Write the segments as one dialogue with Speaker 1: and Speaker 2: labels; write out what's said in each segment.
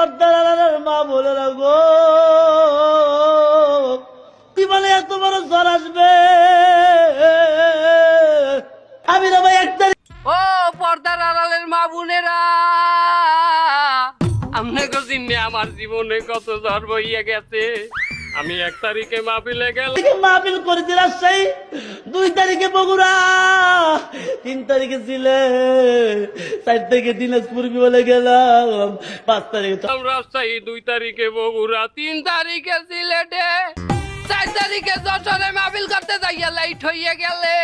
Speaker 1: পর্দার মা বলে রাখো জীবনে এত বড় জ্বর আসবে। আমি না এক
Speaker 2: ও পর্দার আড়ালের মা বোনেরা আপনাকে চিনে আমার জীবনে কত জ্বর বইয়া গেছে। আমি এক তারিখে মাহফিলে গেলাম।
Speaker 1: মাহফিল করেছি রাজশাহী। দুই তারিখে বগুড়া। তিন তারিখে ছিলে চার তারিখে দিনাজপুর বলে গেলাম। পাঁচ তারিখে
Speaker 2: রাজশাহী দুই তারিখে বগুড়া তিন তারিখে সিলেটে চার তারিখে যশোরে মাহফিল করতে যাইয়া লাইট হইয়া গেলে।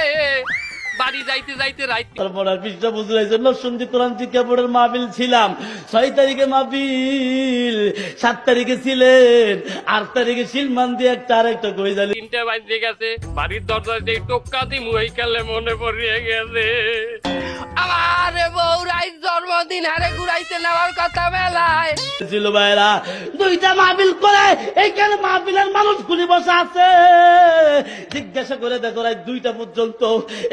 Speaker 2: বাড়ি যাইতে যাইতে রাইতে
Speaker 1: তারপর আর পৃষ্ঠা জন্য নরসন্দী কোরআন শিক্ষা বোর্ডের ছিলাম। ছয় তারিখে মাহফিল, সাত তারিখে ছিলেন, আট তারিখে শিলমান দিয়ে একটা আরেকটা কই জানি
Speaker 2: তিনটে বাজে গেছে। বাড়ির দরজা দিয়ে টোক্কা দি মুই খেলে মনে পড়িয়ে গেছে। আমার বউরাই জন্মদিন হারে ঘুরাইতে নেওয়ার কথা মেলায়
Speaker 1: ছিল ভাইরা দুইটা মাহফিল করে এইখানে মাহফিলের মানুষ গুলি বসে আছে। জিজ্ঞাসা করে দেখো রাত দুইটা পর্যন্ত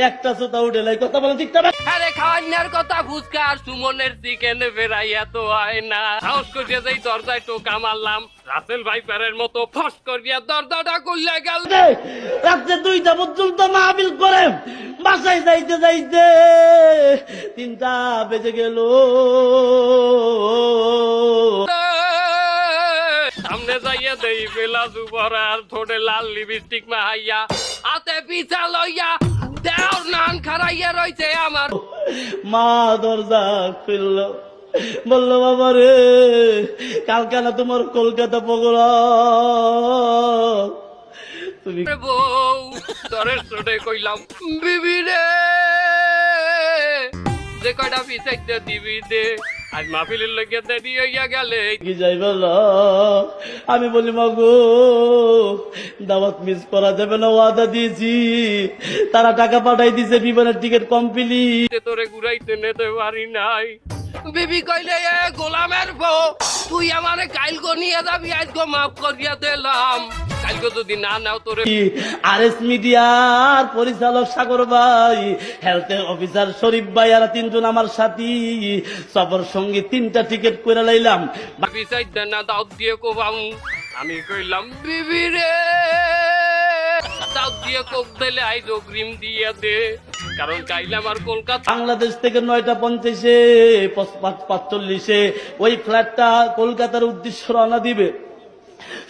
Speaker 1: একটা শ্রোতা উঠে নাই কথা বলে ঠিক না ভাই?
Speaker 2: আরে খাওয়ান্নার কথা ফুচকা আর সুমনের চিকেন ফেরাইয়া তো হয় না। সাহস যাই দরজায় টোকা মারলাম রাসেল ভাই প্যারের মতো ফস করিয়া দরজাটা খুললে গেল।
Speaker 1: রাত্রে দুইটা পর্যন্ত মাহফিল করে বাসায় যাইতে যাইতে তিনটা বেজে গেল।
Speaker 2: সামনে যাইয়া দেই বেলা দুপুর আর থোড়ে লাল লিপস্টিক মাহাইয়া হাতে পিছা লইয়া দেওর নান খারাইয়া রইছে আমার।
Speaker 1: মা দরজা খুলল। বলল বাবা রে কালকে না তোমার কলকাতা পগল তুমি
Speaker 2: বউ তরে চড়ে কইলাম বিবি রে, যে কয়টা পিসাইতে দিবি দে। আজ মাহফিলের লগে দেরি হইয়া গেলে।
Speaker 1: কি যাই বলো আমি বলি মাগো দাওয়াত মিস করা যাবে না ওয়াদা দিয়েছি। তারা টাকা পাঠাই দিছে বিমানের টিকিট কমপ্লিট।
Speaker 2: তোরে ঘুরাইতে নিতে পারি নাই। বিবি কইলে এ গোলামের বউ তুই আমারে কাইলগো নিয়ে যাবি আজকে মাফ করিয়া দিলাম। কাইলগো যদি না নাও তোরে
Speaker 1: আর এস মিডিয়ার পরিচালক সাগর ভাই হেলথ অফিসার শরীফ ভাই আর তিনজন আমার সাথী। সফর সঙ্গে তিনটা টিকিট করে লাইলাম।
Speaker 2: বিচাই দে না দাও দিয়ে কোবাম। আমি কইলাম বিবি রে দাও দিয়ে কোক দিলে আইজ অগ্রিম দিয়ে দে। কারণ কাইলে আমার কলকাতা
Speaker 1: বাংলাদেশ থেকে নয়টা পঞ্চাশে পাঁচ পাঁচচল্লিশে ওই ফ্ল্যাটটা কলকাতার উদ্দেশ্য রওনা দিবে।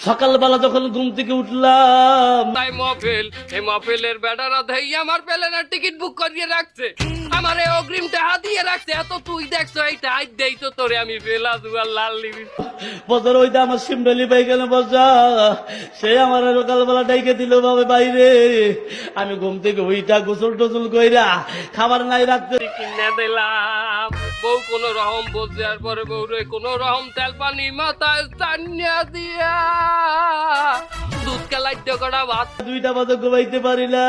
Speaker 1: সকালবেলা যখন ঘুম থেকে উঠলাম
Speaker 2: তাই মফেল এই মফেলের বেড়ারা দেই আমার প্লেনের টিকিট বুক করিয়ে রাখছে। আমার এই অগ্রিম টাকা দিয়ে রাখছে। এত তুই দেখছ এইটা আজ দেই তো তোরে আমি বেলা দুয়ার লাল লিবি
Speaker 1: বছর ওইটা আমার সিমডালি পাই গেল বসা সে আমার সকালবেলা ডাইকে দিল বাবা বাইরে। আমি ঘুম থেকে ওইটা গোসল টোসল কইরা খাবার নাই রাখতে
Speaker 2: কিনে দিলাম। বউ কোন রকম বোঝার পরে বউরে কোনো রহম তেল পানি মাথায় টানিয়া দিয়া। দুধ কালাইতে করা ভাত।
Speaker 1: দুইটা বাজে ঘুমাইতে পারি না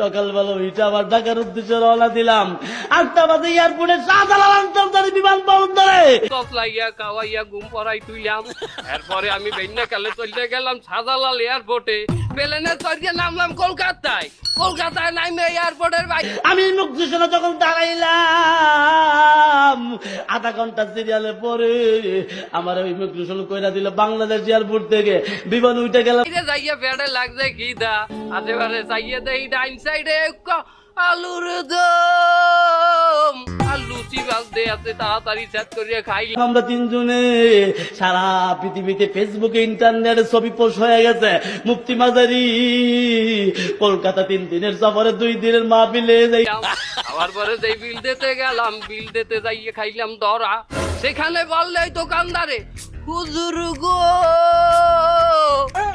Speaker 1: সকালবেলা ওইটা আবার ঢাকার উদ্দেশ্যে রওনা দিলাম। আটটা বাজে এয়ারপোর্টে শাহজালাল আন্তর্জাতিক বিমানবন্দরে
Speaker 2: কফলাইয়া কাওয়াইয়া ঘুম পড়াই তুইলাম। এরপরে আমি বেন্যা কালে চলতে গেলাম সাদালাল এয়ারপোর্টে। প্লেনে চড়িয়ে নামলাম কলকাতায়। কলকাতায় নামে এয়ারপোর্টের বাইরে
Speaker 1: আমি মুখ দূষণে যখন দাঁড়াইলাম আধা ঘণ্টা সিরিয়ালে পরে আমার ওই মুখ দূষণ কইরা দিল বাংলাদেশ এয়ারপোর্ট থেকে। বিমান উঠে গেলাম।
Speaker 2: যাইয়ে পেটে লাগছে কি দা আশেপাশে যাইয়ে দেই ডাইন সাইডে আলুর দম। লুচি বাজ দে আছে তাড়াতাড়ি সেট করিয়ে খাই।
Speaker 1: আমরা তিনজনে সারা পৃথিবীতে ফেসবুকে ইন্টারনেটে ছবি পোস্ট হয়ে গেছে। মুফতি মাজারি কলকাতা তিন দিনের সফরে দুই দিনের মাহফিলে যাই।
Speaker 2: আবার পরে যেই বিল দিতে গেলাম বিল দিতে যাইয়ে খাইলাম দরা। সেখানে বললে দোকানদারে হুজুর গো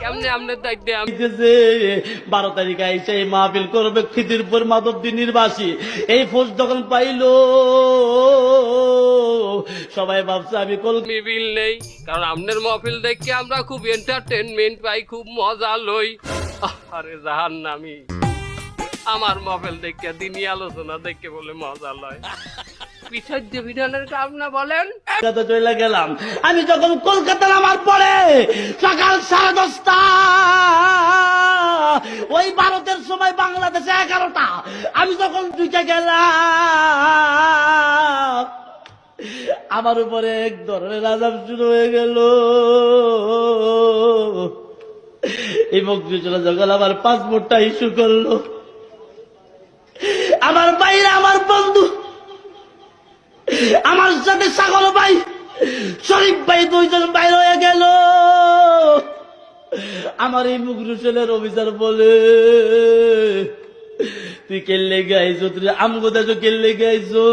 Speaker 2: কেমনে আমনে দাইতে আমি
Speaker 1: বারো তারিখ আইসে এই মাহফিল করবে খিদিরপুর মাধবদী নির্বাসী। এই ফোর্স যখন পাইলো সবাই ভাবছে আমি কল
Speaker 2: আমি নেই কারণ আপনার মহফিল দেখে আমরা খুব এন্টারটেনমেন্ট পাই খুব মজা লই। আরে জাহান নামি আমার মহফিল দেখে দিনই আলোচনা দেখে বলে মজা লয়। বলেন?
Speaker 1: চলে গেলাম। আমি যখন কলকাতা নামার পরে, সকাল সাড়ে দশটা, ওই ভারতের সময় বাংলাদেশে এগারোটা, আমি যখন দুইটা গেলাম, আমার উপরে এক ধরনের আজাব শুরু হয়ে গেল। এই মকজুচলা যখন আমার পাসপোর্টটা ইস্যু করল, আমার বাইরে আমার বন্ধু আমার সাথে সাগর ভাই, শরীফ ভাই দুইজন বাইর হয়ে গেল। আমার এই মুগরু ছেলের অফিসার বলে, তুই কেল্লে গাইছো, তুই আমগো দেছো কেল্লে গাইছো?